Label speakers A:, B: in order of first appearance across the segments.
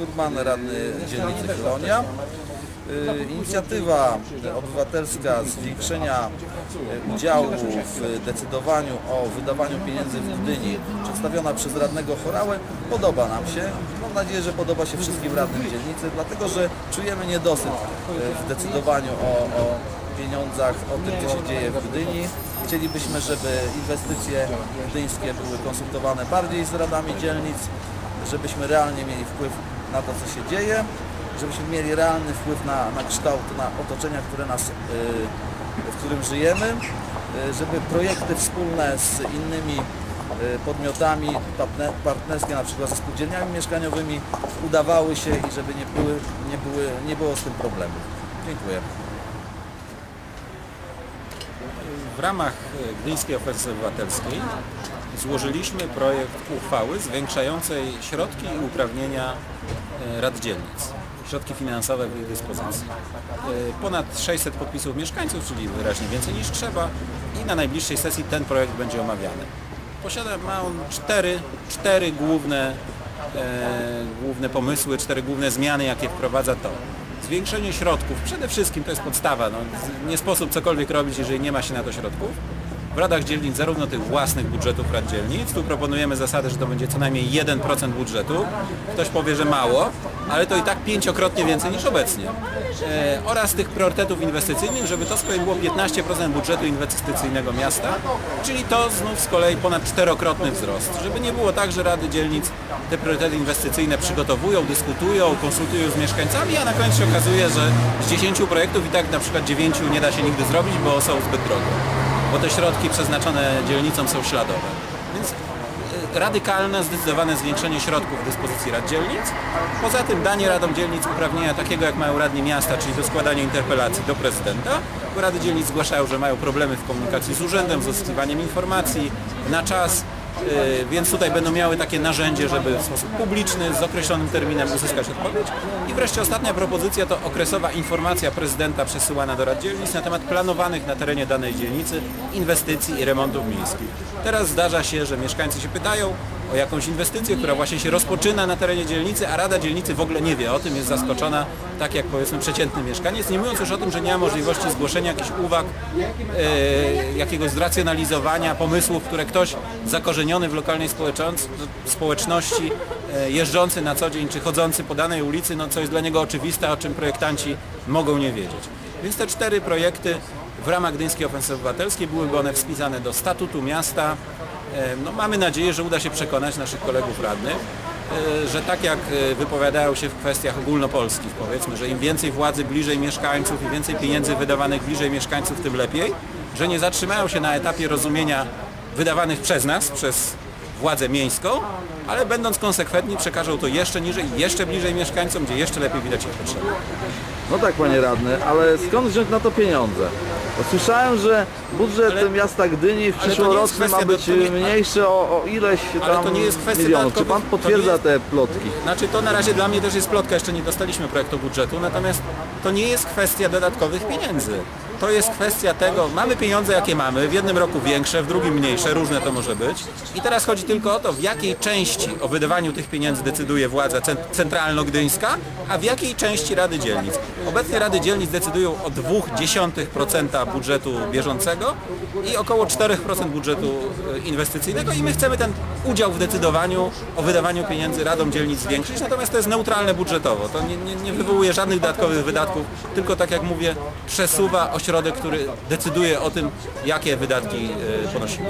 A: Kurman, radny dzielnicy Kolonia. Y, Inicjatywa obywatelska zwiększenia y, udziału w decydowaniu o wydawaniu pieniędzy w Gdyni przedstawiona przez radnego Chorałę podoba nam się. Mam nadzieję, że podoba się wszystkim radnym dzielnicy, dlatego że czujemy niedosyt y, w decydowaniu o, o pieniądzach, o tym, co się dzieje w Gdyni. Chcielibyśmy, żeby inwestycje gdyńskie były konsultowane bardziej z radami dzielnic, żebyśmy realnie mieli wpływ na to, co się dzieje, żebyśmy mieli realny wpływ na, na kształt, na otoczenia, które nas, y, w którym żyjemy, y, żeby projekty wspólne z innymi y, podmiotami partner, partnerskie, na przykład ze spółdzielniami mieszkaniowymi udawały się i żeby nie, były, nie, były, nie było z tym problemów. Dziękuję.
B: W ramach Gdyńskiej Oferty Obywatelskiej złożyliśmy projekt uchwały zwiększającej środki i uprawnienia e, rad dzielnic. Środki finansowe w ich dyspozycji. E, Ponad 600 podpisów mieszkańców, czyli wyraźnie więcej niż trzeba i na najbliższej sesji ten projekt będzie omawiany. Posiada, ma on cztery, cztery główne, e, główne pomysły, cztery główne zmiany, jakie wprowadza to. Zwiększenie środków, przede wszystkim to jest podstawa, no, nie sposób cokolwiek robić, jeżeli nie ma się na to środków. W radach dzielnic zarówno tych własnych budżetów rad dzielnic, tu proponujemy zasadę, że to będzie co najmniej 1% budżetu. Ktoś powie, że mało, ale to i tak pięciokrotnie więcej niż obecnie. E, oraz tych priorytetów inwestycyjnych, żeby to z kolei było 15% budżetu inwestycyjnego miasta, czyli to znów z kolei ponad czterokrotny wzrost. Żeby nie było tak, że rady dzielnic te priorytety inwestycyjne przygotowują, dyskutują, konsultują z mieszkańcami, a na koniec się okazuje, że z 10 projektów i tak na przykład 9 nie da się nigdy zrobić, bo są zbyt drogie bo te środki przeznaczone dzielnicom są śladowe. Więc y, radykalne, zdecydowane zwiększenie środków w dyspozycji rad dzielnic. Poza tym danie radom dzielnic uprawnienia takiego jak mają radni miasta, czyli do składania interpelacji do prezydenta, bo rady dzielnic zgłaszają, że mają problemy w komunikacji z urzędem, z uzyskiwaniem informacji na czas, więc tutaj będą miały takie narzędzie, żeby w sposób publiczny, z określonym terminem uzyskać odpowiedź. I wreszcie ostatnia propozycja to okresowa informacja prezydenta przesyłana do rad dzielnic na temat planowanych na terenie danej dzielnicy inwestycji i remontów miejskich. Teraz zdarza się, że mieszkańcy się pytają o jakąś inwestycję, która właśnie się rozpoczyna na terenie dzielnicy, a Rada Dzielnicy w ogóle nie wie o tym, jest zaskoczona, tak jak powiedzmy przeciętny mieszkaniec, nie mówiąc już o tym, że nie ma możliwości zgłoszenia jakichś uwag, e, jakiegoś zracjonalizowania pomysłów, które ktoś zakorzeniony w lokalnej społeczności, e, jeżdżący na co dzień czy chodzący po danej ulicy, no co jest dla niego oczywiste, o czym projektanci mogą nie wiedzieć. Więc te cztery projekty w ramach Gdyńskiej Ofensywy Obywatelskiej byłyby one wpisane do statutu miasta. E, No, mamy nadzieję, że uda się przekonać naszych kolegów radnych, e, że tak jak e, wypowiadają się w kwestiach ogólnopolskich, powiedzmy, że im więcej władzy bliżej mieszkańców i więcej pieniędzy wydawanych bliżej mieszkańców, tym lepiej, że nie zatrzymają się na etapie rozumienia wydawanych przez nas, przez władzę miejską, ale będąc konsekwentni przekażą to jeszcze niżej, jeszcze bliżej mieszkańcom, gdzie jeszcze lepiej widać ich potrzeby.
A: No tak, panie radny, ale skąd wziąć na to pieniądze? Słyszałem, że budżet
B: Ale-
A: miasta Gdyni w
B: ale to nie jest
A: przyszłoroczny ma być
B: nie-
A: mniejszy o, o ileś
B: Ale
A: tam
B: to nie jest kwestia
A: milionów. Czy pan
B: to nie
A: potwierdza
B: jest-
A: te plotki?
B: Znaczy to na razie dla mnie też jest plotka, jeszcze nie dostaliśmy projektu budżetu, natomiast to nie jest kwestia dodatkowych pieniędzy. To jest kwestia tego, mamy pieniądze jakie mamy, w jednym roku większe, w drugim mniejsze, różne to może być. I teraz chodzi tylko o to, w jakiej części o wydawaniu tych pieniędzy decyduje władza cen- centralno-gdyńska, a w jakiej części Rady Dzielnic. Obecnie Rady Dzielnic decydują o 0,2% budżetu bieżącego i około 4% budżetu e, inwestycyjnego i my chcemy ten udział w decydowaniu o wydawaniu pieniędzy Radom Dzielnic zwiększyć, natomiast to jest neutralne budżetowo. To nie, nie, nie wywołuje żadnych dodatkowych wydatków, tylko tak jak mówię, przesuwa ośrodek, który decyduje o tym, jakie wydatki e, ponosimy.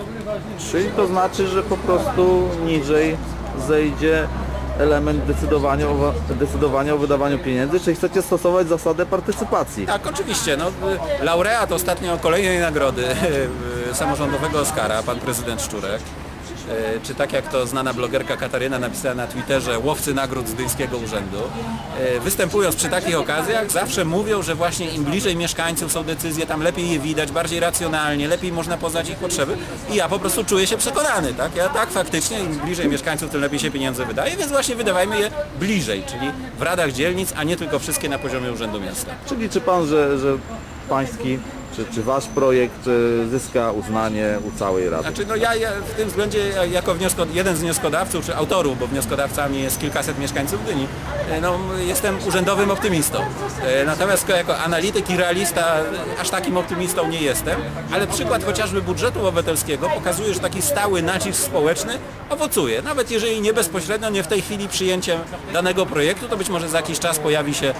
A: Czyli to znaczy, że po prostu niżej zejdzie element decydowania o, decydowania o wydawaniu pieniędzy, czy chcecie stosować zasadę partycypacji?
B: Tak, oczywiście. No, y, laureat ostatnio kolejnej nagrody y, samorządowego Oscara, pan prezydent Szczurek, czy tak jak to znana blogerka Kataryna napisała na Twitterze, łowcy nagród z Urzędu, y, występując przy takich okazjach, zawsze mówią, że właśnie im bliżej mieszkańców są decyzje, tam lepiej je widać, bardziej racjonalnie, lepiej można poznać ich potrzeby i ja po prostu czuję się przekonany, tak? Ja tak faktycznie, im bliżej mieszkańców, tym lepiej się pieniądze wydaje, więc właśnie wydawajmy je bliżej, czyli w radach dzielnic, a nie tylko wszystkie na poziomie Urzędu Miasta.
A: Czy liczy pan, że, że pański Czy, czy Wasz projekt e, zyska uznanie u całej Rady?
B: Znaczy, no ja, ja w tym względzie ja jako jeden z wnioskodawców, czy autorów, bo wnioskodawcami jest kilkaset mieszkańców Gdyni, e, no, jestem urzędowym optymistą. E, Natomiast jako analityk i realista e, aż takim optymistą nie jestem, ale przykład chociażby budżetu obywatelskiego pokazuje, że taki stały nacisk społeczny owocuje. Nawet jeżeli nie bezpośrednio, nie w tej chwili przyjęciem danego projektu, to być może za jakiś czas pojawi się e,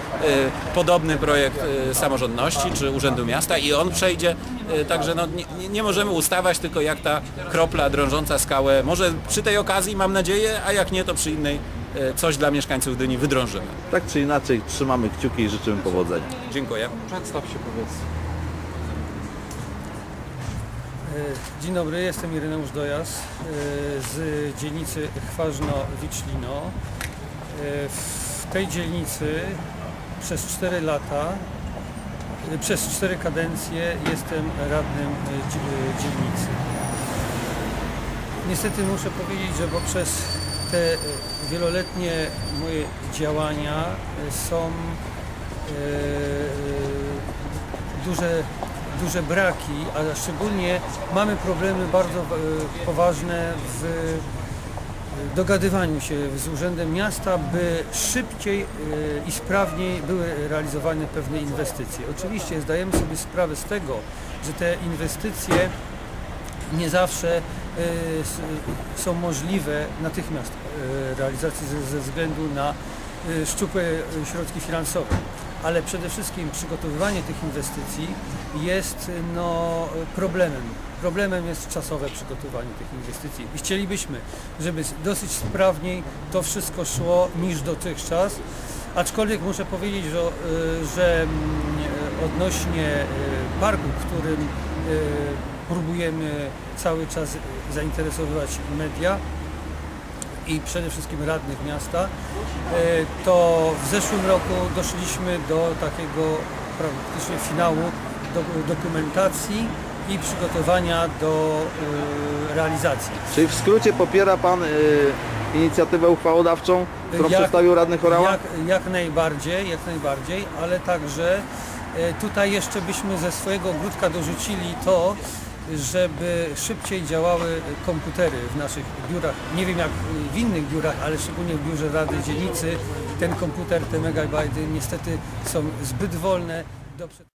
B: podobny projekt e, samorządności czy Urzędu Miasta i przejdzie. E, Także no, nie, nie- możemy ustawać tylko jak ta kropla drążąca skałę. Może przy tej okazji mam nadzieję, a jak nie to przy innej e, coś dla mieszkańców Gdyni wydrążymy.
A: Tak czy inaczej trzymamy kciuki i życzymy powodzenia.
B: Dziękuję.
C: Przedstaw się powiedz.
D: E, Dzień dobry, jestem Ireneusz Dojas z dzielnicy Chważno-Wicznino. E, W tej dzielnicy przez 4 lata, przez 4 kadencje jestem radnym e, e, dzielnicy. Niestety muszę powiedzieć, że poprzez te e, wieloletnie moje działania są duże, duże braki, a szczególnie mamy problemy bardzo poważne w dogadywaniu się z Urzędem Miasta, by szybciej e, i sprawniej były realizowane pewne inwestycje. Oczywiście zdajemy sobie sprawę z tego, że te inwestycje nie zawsze s- są możliwe natychmiast e, realizacji ze, względu na szczupłe środki finansowe. Ale przede wszystkim przygotowywanie tych inwestycji jest e, no, problemem. Problemem jest czasowe przygotowanie tych inwestycji. I chcielibyśmy, żeby dosyć sprawniej to wszystko szło niż dotychczas. Aczkolwiek muszę powiedzieć, że, e, że mm, e, odnośnie parku, którym próbujemy cały czas zainteresowywać media i przede wszystkim radnych miasta, e, to w zeszłym roku doszliśmy do takiego praktycznie finału do, dokumentacji i przygotowania do e, realizacji.
A: Czyli w skrócie popiera Pan y, inicjatywę uchwałodawczą, którą
D: Jak-
A: przedstawił radny Chorała?
D: Jak, jak najbardziej, jak najbardziej, ale także e, tutaj jeszcze byśmy ze swojego ogródka dorzucili to, żeby szybciej działały komputery w naszych biurach. Nie wiem jak w innych biurach, ale szczególnie w biurze Rady Dzielnicy ten komputer, te megabajty niestety są zbyt wolne do.